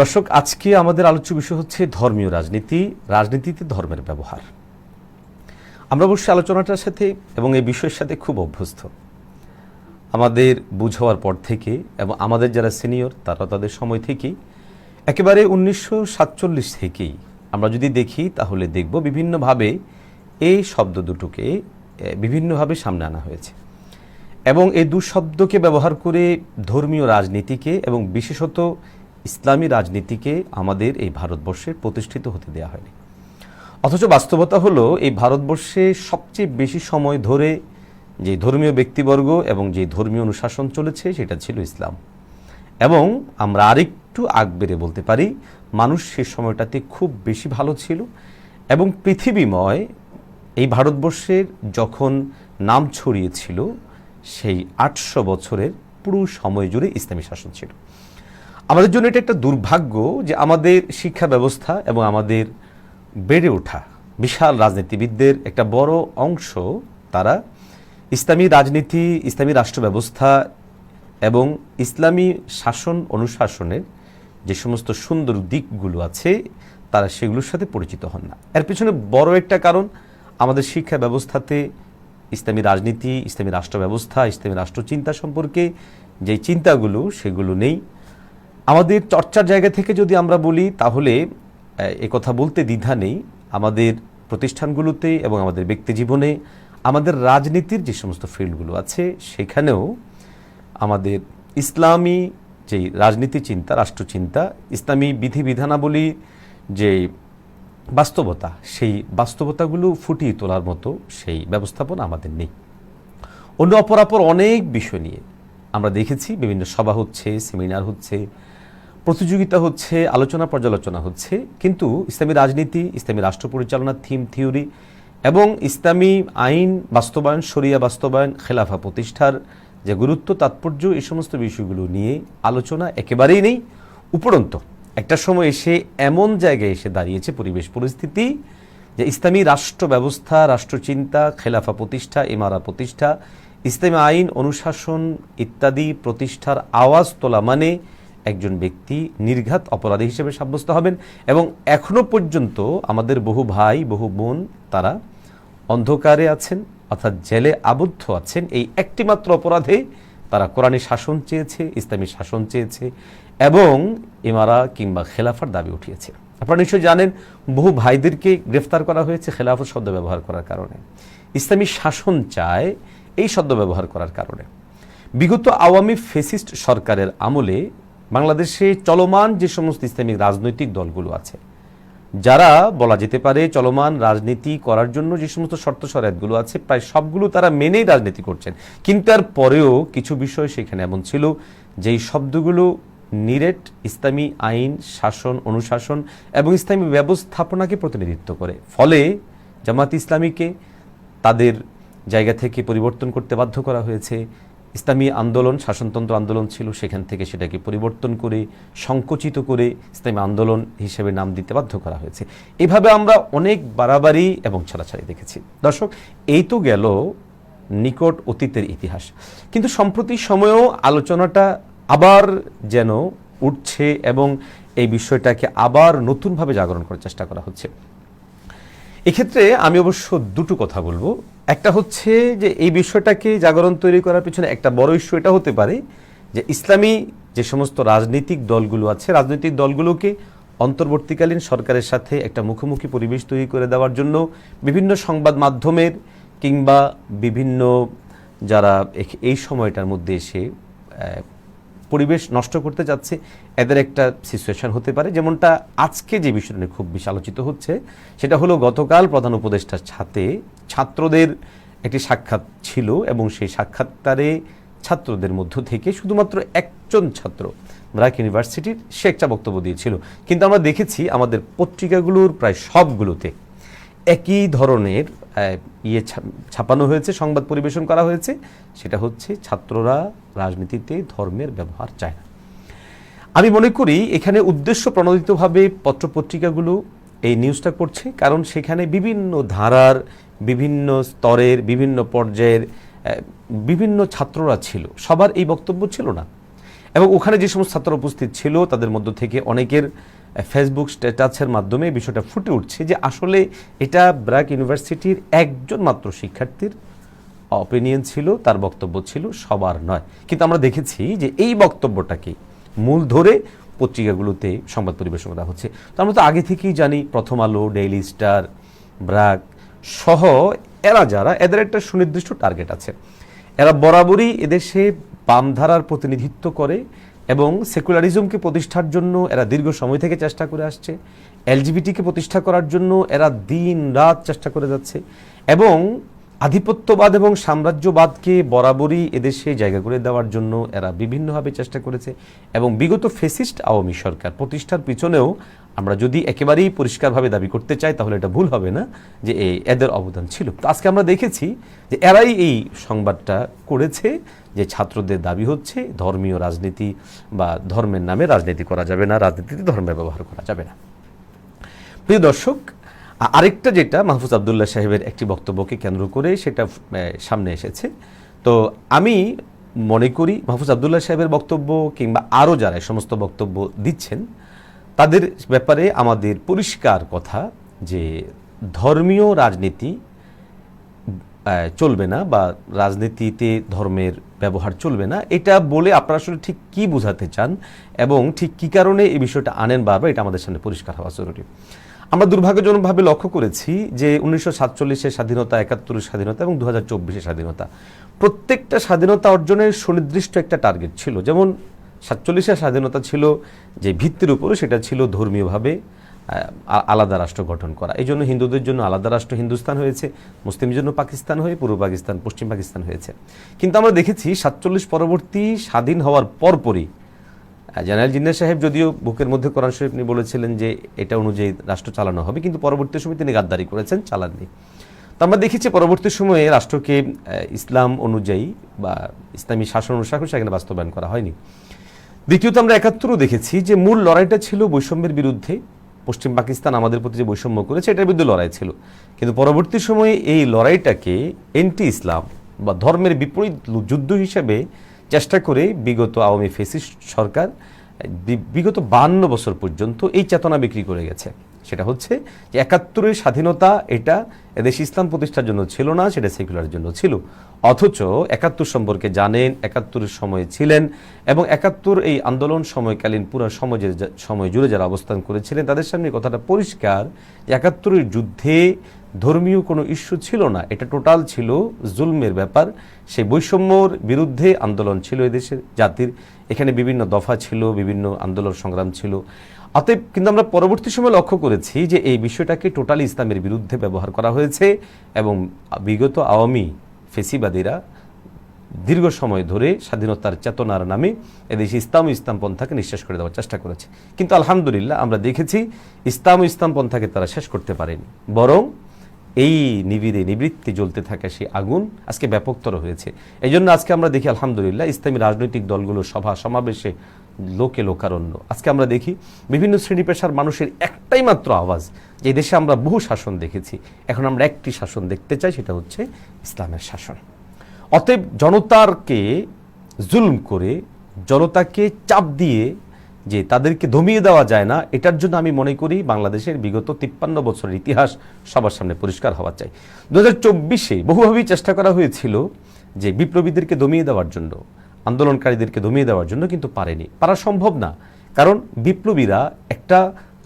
দর্শক, আজকে আমাদের আলোচ্য বিষয় হচ্ছে ধর্মীয় রাজনীতি, রাজনীতিতে ধর্মের ব্যবহার। আমরা অবশ্যই আলোচনাটার সাথে এবং এই বিষয়ের সাথে খুব অভ্যস্ত। আমাদের বুঝ হওয়ার পর থেকে এবং আমাদের যারা সিনিয়র, তারা তাদের সময় থেকেই একেবারে উনিশশো সাতচল্লিশ থেকেই আমরা যদি দেখি, তাহলে দেখব বিভিন্নভাবে এই শব্দ দুটোকে বিভিন্নভাবে সামনে আনা হয়েছে। এবং এই দু শব্দকে ব্যবহার করে ধর্মীয় রাজনীতিকে এবং বিশেষত ইসলামী রাজনীতিকে আমাদের এই ভারতবর্ষে প্রতিষ্ঠিত হতে দেওয়া হয়নি। অথচ বাস্তবতা হলো, এই ভারতবর্ষে সবচেয়ে বেশি সময় ধরে যে ধর্মীয় ব্যক্তিবর্গ এবং যে ধর্মীয় অনুশাসন চলেছে, সেটা ছিল ইসলাম। এবং আমরা আরেকটু আগ বেড়ে বলতে পারি, মানুষ সে সময়টাতে খুব বেশি ভালো ছিল এবং পৃথিবীময় এই ভারতবর্ষের যখন নাম ছড়িয়েছিল, সেই আটশো বছরের পুরো সময় জুড়ে ইসলামী শাসন ছিল। আমাদের জন্য এটা একটা দুর্ভাগ্য যে আমাদের শিক্ষা ব্যবস্থা এবং আমাদের বেড়ে ওঠা বিশাল রাজনীতিবিদদের একটা বড় অংশ তারা ইসলামী রাজনীতি, ইসলামী রাষ্ট্র ব্যবস্থা এবং ইসলামী শাসন অনুশাসনের যে সমস্ত সুন্দর দিকগুলো আছে, তারা সেগুলোর সাথে পরিচিত হন না। এর পিছনে বড় একটা কারণ, আমাদের শিক্ষা ব্যবস্থাতে ইসলামী রাজনীতি, ইসলামী রাষ্ট্র ব্যবস্থা, ইসলামী রাষ্ট্রচিন্তা সম্পর্কে যে চিন্তাগুলো, সেগুলো নেই। আমাদের চর্চার জায়গা থেকে যদি আমরা বলি, তাহলে কথা বলতে দ্বিধা নেই। আমাদের প্রতিষ্ঠানগুলোতে এবং আমাদের ব্যক্তি জীবনে আমাদের রাজনীতির যে সমস্ত ফিল্ডগুলো আছে, সেখানেও আমাদের ইসলামী যে রাজনীতি চিন্তা রাষ্ট্রচিন্তা ইসলামী বিধিবিধানাবলী যে বাস্তবতা, সেই বাস্তবতাগুলো ফুটিয়ে তোলার মতো সেই ব্যবস্থাপনা আমাদের নেই। অন্য অপরাপর অনেক বিষয় নিয়ে আমরা দেখেছি, বিভিন্ন সভা হচ্ছে, সেমিনার হচ্ছে প্রতিযোগিতা হচ্ছে, আলোচনা পর্যালোচনা হচ্ছে, কিন্তু ইসলামী রাজনীতি, ইসলামী রাষ্ট্র পরিচালনা, থিম থিওরি এবং ইসলামী আইন, বাস্তবায়ন, শরিয়া বাস্তবায়ন, খেলাফা প্রতিষ্ঠার যে গুরুত্ব, তাৎপর্য, এই সমস্ত বিষয়গুলো নিয়ে আলোচনা একেবারেই নেই, উপরন্ত একটা সময় এসে এমন জায়গায় এসে দাঁড়িয়েছে পরিবেশ পরিস্থিতি যে ইসলামী রাষ্ট্র ব্যবস্থা রাষ্ট্রচিন্তা খেলাফা প্রতিষ্ঠা, ইমারা প্রতিষ্ঠা, ইসলামী আইন, অনুশাসন ইত্যাদি প্রতিষ্ঠার আওয়াজ তোলা মানে একজন ব্যক্তি নির্ঘাত অপরাধী হিসেবে সাব্যস্ত হবেন এবং এখনও পর্যন্ত আমাদের বহু ভাই, বহু বোন তারা অন্ধকারে আছেন, অর্থাৎ জেলে আবদ্ধ আছেন। এই একটিমাত্র অপরাধে তারা কোরআনী শাসন চেয়েছে, ইসলামী শাসন চেয়েছে এবং ইমারা কিংবা খেলাফার দাবি উঠিয়েছে। আপনারা নিশ্চয়ই জানেন, বহু ভাইদেরকে গ্রেফতার করা হয়েছে খেলাফত শব্দ ব্যবহার করার কারণে। ইসলামী শাসন চায় এই শব্দ ব্যবহার করার কারণে। বিগত আওয়ামী ফেসিস্ট সরকারের আমলে বাংলাদেশে চলমান যে সমস্ত ইসলামিক রাজনৈতিক দলগুলো আছে, যারা বলা যেতে পারে চলমান রাজনীতি করার জন্য যে সমস্ত শর্ত শরাতগুলো আছে, প্রায় সবগুলো তারা মেনেই রাজনীতি করছেন। কিন্তু তার পরেও কিছু বিষয় সেখানে এমন ছিল, যেই শব্দগুলো নিরেট, ইসলামী আইন, শাসন, অনুশাসন এবং ইসলামী ব্যবস্থাপনাকে প্রতিনিধিত্ব করে। ফলে জামাত ইসলামীকে তাদের জায়গা থেকে পরিবর্তন করতে বাধ্য করা হয়েছে। ইসলামী আন্দোলন, শাসনতন্ত্র আন্দোলন ছিল, সেখান থেকে সেটাকে পরিবর্তন করে, সংকুচিত করে ইসলামী আন্দোলন হিসেবে নাম দিতে বাধ্য করা হয়েছে। এভাবে আমরা অনেক বাড়াবাড়ি এবং ছাড়াছাড়ি দেখেছি। দর্শক, এই তো গেল নিকট অতীতের ইতিহাস। কিন্তু সম্প্রতি সময়েও আলোচনাটা আবার যেন উঠছে এবং এই বিষয়টাকে আবার নতুনভাবে জাগরণ করার চেষ্টা করা হচ্ছে। এক্ষেত্রে আমি অবশ্য দুটো কথা বলব। একটা হচ্ছে যে এই বিষয়টাকে জাগরণ তৈরি করার পিছনে একটা বড় ইস্যু এটা হতে পারে যে ইসলামী যে সমস্ত রাজনৈতিক দলগুলো আছে, রাজনৈতিক দলগুলোকে অন্তর্বর্তীকালীন সরকারের সাথে একটা মুখোমুখি পরিবেশ তৈরি করে দেওয়ার জন্য বিভিন্ন সংবাদ মাধ্যমের কিংবা বিভিন্ন যারা এই সময়টার মধ্যে এসে পরিবেশ নষ্ট করতে যাচ্ছে, এদের একটা সিচুয়েশন হতে পারে। যেমনটা আজকে যে বিষয়টা নিয়ে খুব বেশি আলোচিত হচ্ছে, সেটা হলো গতকাল প্রধান উপদেষ্টার সাথে ছাত্রদের একটি সাক্ষাৎ ছিল এবং সেই সাক্ষাৎকারে ছাত্রদের মধ্য থেকে শুধুমাত্র একজন ছাত্র ব্র্যাক ইউনিভার্সিটির সে একটা বক্তব্য দিয়েছিল। কিন্তু আমরা দেখেছি আমাদের পত্রিকাগুলোর প্রায় সবগুলোতে একই ধরনের ইয়ে ছাপানো হয়েছে, সংবাদ পরিবেশন করা হয়েছে। সেটা হচ্ছে ছাত্ররা রাজনীতিতে ধর্মের ব্যবহার চায় না। আমি মনে করি এখানে উদ্দেশ্য প্রণোদিতভাবে পত্রপত্রিকাগুলো এই নিউজটা করছে, কারণ সেখানে বিভিন্ন ধারার, বিভিন্ন স্তরের, বিভিন্ন পর্যায়ের বিভিন্ন ছাত্ররা ছিল। সবার এই বক্তব্য ছিল না। এবং ওখানে যে সমস্ত ছাত্র উপস্থিত ছিল, তাদের মধ্য থেকে অনেকের ফেসবুক স্ট্যাটাসের মাধ্যমে বিষয়টা ফুটে উঠছে যে আসলে এটা ব্র্যাক ইউনিভার্সিটির একজন মাত্র শিক্ষার্থীর অপিনিয়ন ছিল, তার বক্তব্য ছিল, সবার নয়। কিন্তু আমরা দেখেছি যে এই বক্তব্যটাকে মূল ধরে পত্রিকাগুলোতে সংবাদ পরিবেশন করা হচ্ছে। তো আমরা তো আগে থেকেই জানি, প্রথম আলো ডেইলি স্টার ব্র্যাক সহ এরা যারা, এদের একটা সুনির্দিষ্ট টার্গেট আছে। এরা বরাবরই এদেশে বামধারার প্রতিনিধিত্ব করে এবং সেকুলারিজমকে প্রতিষ্ঠার জন্য এরা দীর্ঘ সময় থেকে চেষ্টা করে আসছে। এলজিবিটিকে প্রতিষ্ঠা করার জন্য এরা দিন রাত চেষ্টা করে যাচ্ছে এবং আধিপত্যবাদ এবং সাম্রাজ্যবাদকে বরাবরই এদেশে জায়গা করে দেওয়ার জন্য এরা বিভিন্নভাবে চেষ্টা করেছে এবং বিগত ফেসিস্ট আওয়ামী সরকার প্রতিষ্ঠার পিছনেও আমরা যদি একেবারেই পরিষ্কারভাবে দাবি করতে চাই, তাহলে এটা ভুল হবে না যে এই এদের অবদান ছিল। তো আজকে আমরা দেখেছি যে এরাই এই সংবাদটা করেছে যে ছাত্রদের দাবি হচ্ছে ধর্মীয় রাজনীতি বা ধর্মের নামে রাজনীতি করা যাবে না, রাজনীতিতে ধর্মের ব্যবহার করা যাবে না। প্রিয় দর্শক আরেকটা যেটা মাহফুজ আবদুল্লাহ সাহেবের একটি বক্তব্যকে কেন্দ্র করে সেটা সামনে এসেছে। তো আমি মনে করি মাহফুজ আবদুল্লাহ সাহেবের বক্তব্য কিংবা আরও যারা সমস্ত বক্তব্য দিচ্ছেন, তাদের ব্যাপারে আমাদের পরিষ্কার কথা যে ধর্মীয় রাজনীতি চলবে না বা রাজনীতিতে ধর্মের ব্যবহার চলবে না। এটা বলে আপনারা আসলে ঠিক কি বোঝাতে চান এবং ঠিক কি কারণে এই বিষয়টা আনেন বারবার এটা আমাদের সামনে পরিষ্কার হওয়া জরুরি। আমরা দুর্ভাগ্যজনকভাবে লক্ষ্য করেছি যে উনিশশো সাতচল্লিশের স্বাধীনতা, একাত্তরের স্বাধীনতা এবং দু হাজার স্বাধীনতা। প্রত্যেকটা স্বাধীনতা অর্জনের সুনির্দিষ্ট একটা টার্গেট ছিল। যেমন সাতচল্লিশের স্বাধীনতা ছিল যে ভিত্তির উপরে সেটা ছিল ধর্মীয়ভাবে আলাদা রাষ্ট্র গঠন করা। এই জন্য হিন্দুদের জন্য আলাদা রাষ্ট্র হিন্দুস্তান হয়েছে মুসলিমের জন্য পাকিস্তান হয়ে, পূর্ব পাকিস্তান, পশ্চিম পাকিস্তান হয়েছে। কিন্তু আমরা দেখেছি সাতচল্লিশ পরবর্তী স্বাধীন হওয়ার পরপরই জেনারেল জিন্নার সাহেব যদিও বুকের মধ্যে কোরআন শরীফ নিয়ে বলেছিলেন যে এটা অনুযায়ী রাষ্ট্র চালানো হবে, কিন্তু পরবর্তী সময় তিনি গাদ্দারি করেছেন, চালাননি। তো আমরা দেখেছি পরবর্তী সময়ে রাষ্ট্রকে ইসলাম অনুযায়ী বা ইসলামী শাসন অনুসারে সেখানে বাস্তবায়ন করা হয়নি। দ্বিতীয়ত আমরা একাত্তরও দেখেছি যে মূল লড়াইটা ছিল বৈষম্যের বিরুদ্ধে। পশ্চিম পাকিস্তান আমাদের প্রতি যে বৈষম্য করেছে, এটার বিরুদ্ধে লড়াই ছিল। কিন্তু পরবর্তী সময়ে এই লড়াইটাকে এন্টি ইসলাম বা ধর্মের বিপরীত যুদ্ধ হিসেবে চেষ্টা করে বিগত আওয়ামী ফেসিস্ট সরকার বিগত বান্ন বছর পর্যন্ত এই চেতনা বিক্রি করে গেছে। সেটা হচ্ছে যে একাত্তরের স্বাধীনতা এটা এদেশ ইসলাম প্রতিষ্ঠার জন্য ছিল না, সেটা সেকুলারের জন্য ছিল। অথচ একাত্তর সম্পর্কে জানেন, একাত্তরের সময়ে ছিলেন এবং একাত্তর এই আন্দোলন সময়কালীন পুরো সমাজের সময় জুড়ে যারা অবস্থান করেছিলেন, তাদের সামনে কথাটা পরিষ্কার যে একাত্তরের যুদ্ধে ধর্মীয় কোনো ইস্যু ছিল না, এটা টোটাল ছিল জুলমের ব্যাপার। সেই বৈষম্যর বিরুদ্ধে আন্দোলন ছিল এদেশের জাতির। এখানে বিভিন্ন দফা ছিল, বিভিন্ন আন্দোলন সংগ্রাম ছিল। অতএব কিন্তু আমরা পরবর্তী সময় লক্ষ্য করেছি যে এই বিষয়টাকে টোটালি ইসলামের বিরুদ্ধে ব্যবহার করা হয়েছে এবং বিগত আওয়ামী ফেসিবাদীরা দীর্ঘ সময় ধরে স্বাধীনতার চেতনার নামে এদেশে ইসলাম ইসলাম পন্থাকে নিঃশ্বাস করে দেওয়ার চেষ্টা করেছে। কিন্তু আলহামদুলিল্লাহ আমরা দেখেছি ইসলাম ইসলাম পন্থাকে তারা শেষ করতে পারেনি। বরং এই নিবিড়ে, নিবৃত্তি জ্বলতে থাকা সেই আগুন আজকে ব্যাপকতর হয়েছে। এই জন্য আজকে আমরা দেখি, আলহামদুলিল্লাহ, ইসলামী রাজনৈতিক দলগুলোর সভা সমাবেশে লোকে লোকারণ্য। আজকে আমরা দেখি, বিভিন্ন শ্রেণি পেশার মানুষের একটাই মাত্র আওয়াজ, যে দেশে আমরা বহু শাসন দেখেছি। এখন আমরা একটি শাসন দেখতে চাই, সেটা হচ্ছে ইসলামের শাসন। অতএব জনতারকে জুলম করে, জনতাকে চাপ দিয়ে যে তাদেরকে দমিয়ে দেওয়া যায় না, এটার জন্য আমি মনে করি বাংলাদেশের বিগত তিপ্পান্ন বছরের ইতিহাস সবার সামনে পরিষ্কার হওয়া চাই। দু হাজার চব্বিশে বহুভাবেই চেষ্টা করা হয়েছিল যে বিপ্লবীদেরকে দমিয়ে দেওয়ার জন্য, আন্দোলনকারীদেরকে দমিয়ে দেওয়ার জন্য, কিন্তু পারেনি। পারা সম্ভব না, কারণ বিপ্লবীরা একটা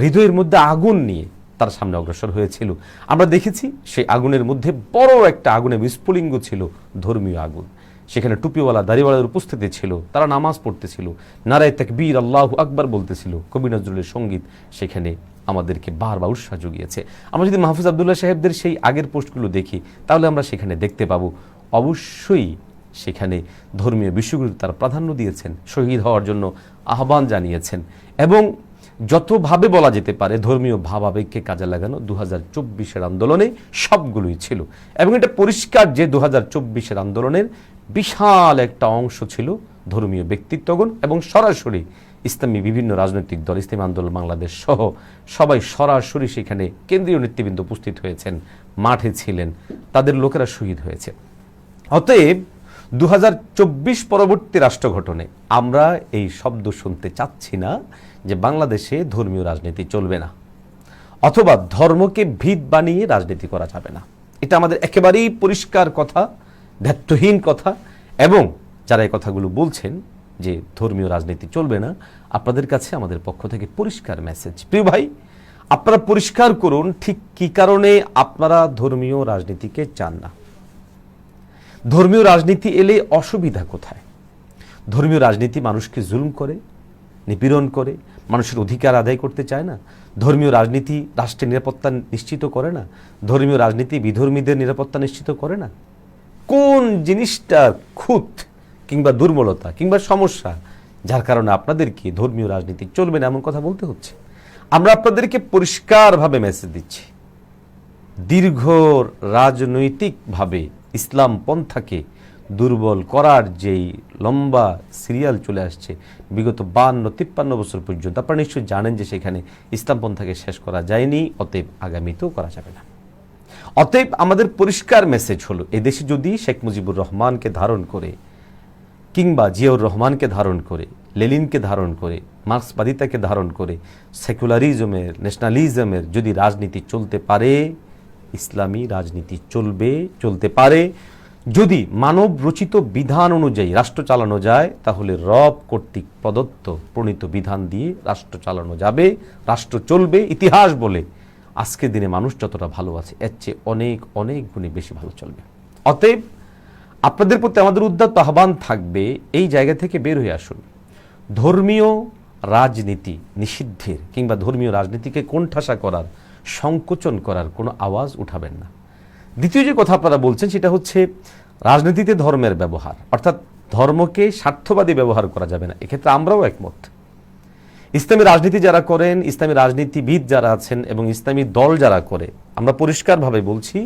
হৃদয়ের মধ্যে আগুন নিয়ে তার সামনে অগ্রসর হয়েছিল। আমরা দেখেছি সেই আগুনের মধ্যে বড় একটা আগুনের বিস্ফুলিঙ্গ ছিল ধর্মীয় আগুন। সেখানে টুপিওয়ালা দাড়িওয়ালার উপস্থিতি ছিল, তারা নামাজ পড়তেছিল। নারায় তাকবীর আল্লাহ আকবার বলতেছিল, কবি নজরুলের সংগীত সেখানে আমাদেরকে বারবার উৎসাহ জুগিয়েছে। আমরা যদি মাহফুজ আবদুল্লাহ সাহেবদের সেই আগের পোস্টগুলো দেখি, তাহলে আমরা সেখানে দেখতে পাবো, অবশ্যই সেখানে ধর্মীয় বিষয়গুলো তার প্রাধান্য দিয়েছেন, শহীদ হওয়ার জন্য আহ্বান জানিয়েছেন। এবং যতভাবে বলা যেতে পারে, ধর্মীয় ভাবাবেগকে কাজে লাগানো দু হাজার আন্দোলনে সবগুলোই ছিল। এবং এটা পরিষ্কার যে দু হাজার আন্দোলনের বিশাল একটা অংশ ছিল ধর্মীয় ব্যক্তিত্বগণ এবং সরাসরি ইসলামী বিভিন্ন রাজনৈতিক দল, ইসলামী আন্দোলন, বাংলাদেশ সহ সবাই সরাসরি সেখানে কেন্দ্রীয় নেতৃবৃন্দ উপস্থিত হয়েছেন, মাঠে ছিলেন, তাদের লোকেরা শহীদ হয়েছে। অতএব দু হাজার চব্বিশ পরবর্তী রাষ্ট্র গঠনে আমরা এই শব্দ শুনতে চাচ্ছি না যে বাংলাদেশে ধর্মীয় রাজনীতি চলবে না, অথবা ধর্মকে ভিত বানিয়ে রাজনীতি করা যাবে না। এটা আমাদের একেবারেই পরিষ্কার কথা। দায়িত্বহীন কথা এবং যারা এই কথাগুলো বলছেন যে ধর্মীয় রাজনীতি চলবে না, আপনাদের কাছে আমাদের পক্ষ থেকে পরিষ্কার মেসেজ প্রিয় ভাই, আপনারা পরিষ্কার করুন ঠিক কি কারণে আপনারা ধর্মীয় রাজনীতিকে চান না। ধর্মীয় রাজনীতি এলে অসুবিধা কোথায়? ধর্মীয় রাজনীতি মানুষকে জুলুম করে, নিপীড়ন করে, মানুষের অধিকার আদায় করতে চায় না। ধর্মীয় রাজনীতি রাষ্ট্রের নিরাপত্তা নিশ্চিত করে না। ধর্মীয় রাজনীতি বিধর্মীদের নিরাপত্তা নিশ্চিত করে না। কোন জিনিসটা খুঁত কিংবা দুর্বলতা কিংবা সমস্যা? যার কারণে আপনাদেরকে ধর্মীয় রাজনীতি চলবে না এমন কথা বলতে হচ্ছে। আমরা আপনাদেরকে পরিষ্কারভাবে মেসেজ দিচ্ছি। দীর্ঘ রাজনৈতিকভাবে ইসলাম পন্থাকে দুর্বল করার যেই লম্বা সিরিয়াল চলে আসছে, বিগত বান্ন, তিপ্পান্ন বছর পর্যন্ত, আপনারা নিশ্চয়ই জানেন যে সেখানে ইসলাম পন্থাকে শেষ করা যায়নি, অতএব আগামীতেও করা যাবে না। অতএব আমাদের পরিষ্কার মেসেজ হলো, এদেশে যদি শেখ মুজিবুর রহমানকে ধারণ করে, কিংবা জিয়াউর রহমানকে ধারণ করে লেলিনকে ধারণ করে, মার্ক্সবাদিতাকে ধারণ করে, সেকুলারিজমের ন্যাশনালিজমের যদি রাজনীতি চলতে পারে, ইসলামী রাজনীতি চলবে, চলতে পারে। যদি মানব রচিত বিধান অনুযায়ী রাষ্ট্র চালানো যায়, তাহলে রব কর্তৃক প্রদত্ত প্রণীত বিধান দিয়ে রাষ্ট্র চালানো যাবে, রাষ্ট্র চলবে, ইতিহাস বলে। আজকের দিনে মানুষ যতটা ভালো আছে, এর চেয়ে অনেক অনেক গুণে বেশি ভালো চলবে। অতএব আপনাদের প্রতি আমাদের উদ্যত আহ্বান থাকবে, এই জায়গা থেকে বের হয়ে আসুন। ধর্মীয় রাজনীতি নিষিদ্ধের কিংবা ধর্মীয় রাজনীতিকে কোণঠাসা করার, সংকোচন করার কোনো আওয়াজ উঠাবেন না। দ্বিতীয় যে কথা আপনারা বলছেন, সেটা হচ্ছে রাজনীতিতে ধর্মের ব্যবহার। অর্থাৎ ধর্মকে স্বার্থবাদী ব্যবহার করা যাবে না। এক্ষেত্রে আমরাও একমত। ইসলামী রাজনীতি যারা করেন, ইসলামী রাজনীতিবিদ যারা আছেন এবং ইসলামী দল যারা করে, আমরা পরিষ্কারভাবে বলছি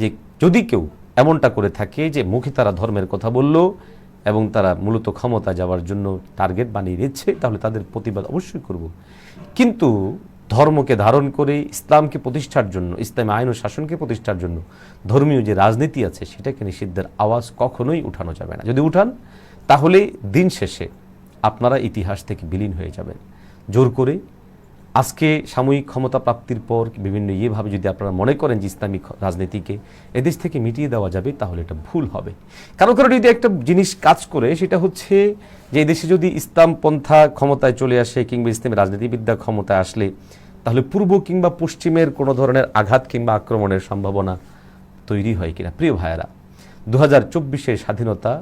যে যদি কেউ এমনটা করে থাকে যে মুখে তারা ধর্মের কথা বলল এবং তারা মূলত ক্ষমতা যাওয়ার জন্য টার্গেট বানিয়ে দিচ্ছে, তাহলে তাদের প্রতিবাদ অবশ্যই করব। কিন্তু ধর্মকে ধারণ করে, ইসলামকে প্রতিষ্ঠার জন্য, ইসলামী আইন ও শাসনকে প্রতিষ্ঠার জন্য ধর্মীয় যে রাজনীতি আছে, সেটাকে নিষিদ্ধের আওয়াজ কখনোই উঠানো যাবে না। যদি উঠান, তাহলে দিন শেষে আপনারা ইতিহাস থেকে বিলীন হয়ে যাবেন। জোর করে। আজকে সাময়িক ক্ষমতা প্রাপ্তির পর বিভিন্ন ইয়েভাবে যদি আপনারা মনে করেন যে ইসলামিক রাজনীতিকে এদেশ থেকে মিটিয়ে দেওয়া যাবে, তাহলে এটা ভুল হবে। কারও কারও যদি একটা জিনিস কাজ করে, সেটা হচ্ছে যে দেশে যদি ইসলাম পন্থা ক্ষমতায় চলে আসে কিংবা ইসলামী রাজনীতিবিদ্যা ক্ষমতায় আসলে, তাহলে পূর্ব কিংবা পশ্চিমের কোনো ধরনের আঘাত কিংবা আক্রমণের সম্ভাবনা তৈরি হয় কিনা? প্রিয় ভাইয়েরা দু হাজার স্বাধীনতা,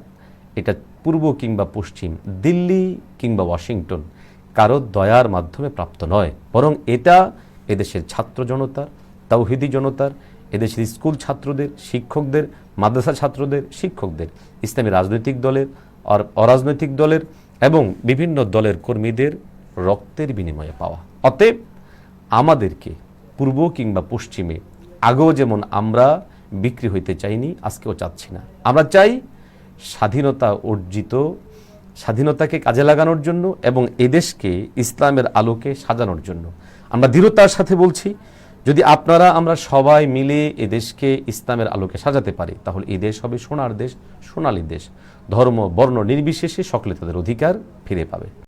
এটা পূর্ব কিংবা পশ্চিম, দিল্লি কিংবা ওয়াশিংটন কারও দয়ার মাধ্যমে প্রাপ্ত নয়। বরং এটা এদেশের ছাত্র জনতার, তাওহিদি জনতার, এদেশের স্কুল ছাত্রদের, শিক্ষকদের, মাদ্রাসা ছাত্রদের, শিক্ষকদের, ইসলামী রাজনৈতিক দলের আর অরাজনৈতিক দলের এবং বিভিন্ন দলের কর্মীদের রক্তের বিনিময়ে পাওয়া। অতএব আমাদেরকে পূর্ব কিংবা পশ্চিমে আগেও যেমন আমরা বিক্রি হইতে চাইনি, আজকেও চাচ্ছি না। আমরা চাই স্বাধীনতা অর্জিত স্বাধীনতাকে কাজে লাগানোর জন্য এবং এদেশকে ইসলামের আলোকে সাজানোর জন্য। আমরা দৃঢ়তার সাথে বলছি, যদি আপনারা, আমরা সবাই মিলে এদেশকে ইসলামের আলোকে সাজাতে পারি, তাহলে এই দেশ হবে সোনার দেশ, সোনালী দেশ। ধর্ম, বর্ণ নির্বিশেষে সকলে তাদের অধিকার ফিরে পাবে।